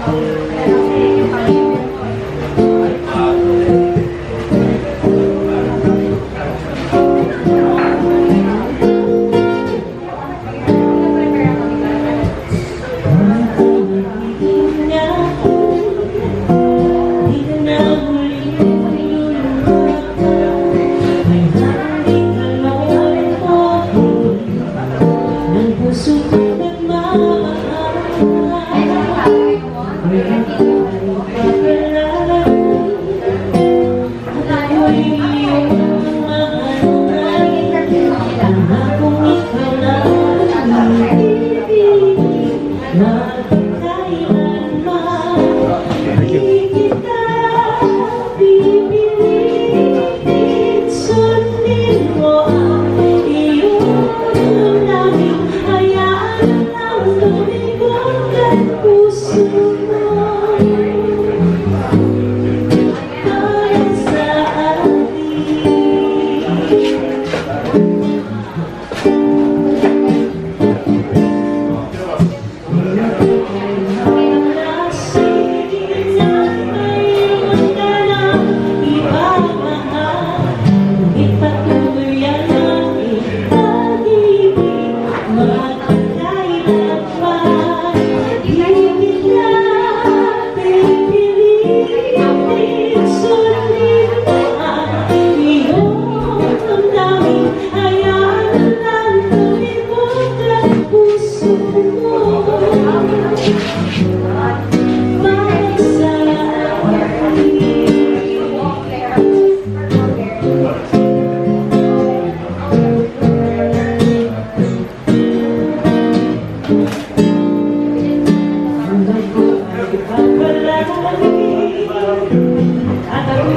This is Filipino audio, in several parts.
Puso nagmamahal Puso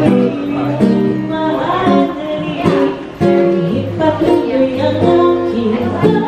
Thank you.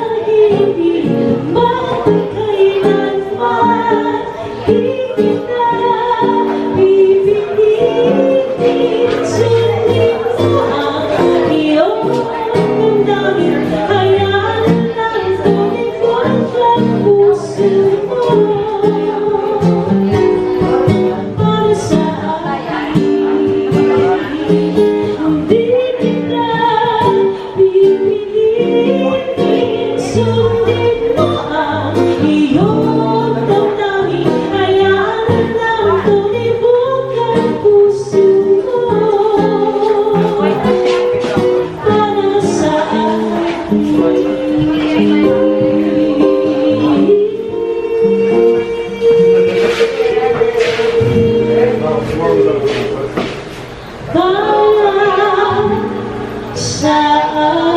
Sundin mo ang iyong damdamin Hayaan lang tumibok ang puso mo Para sa Para sa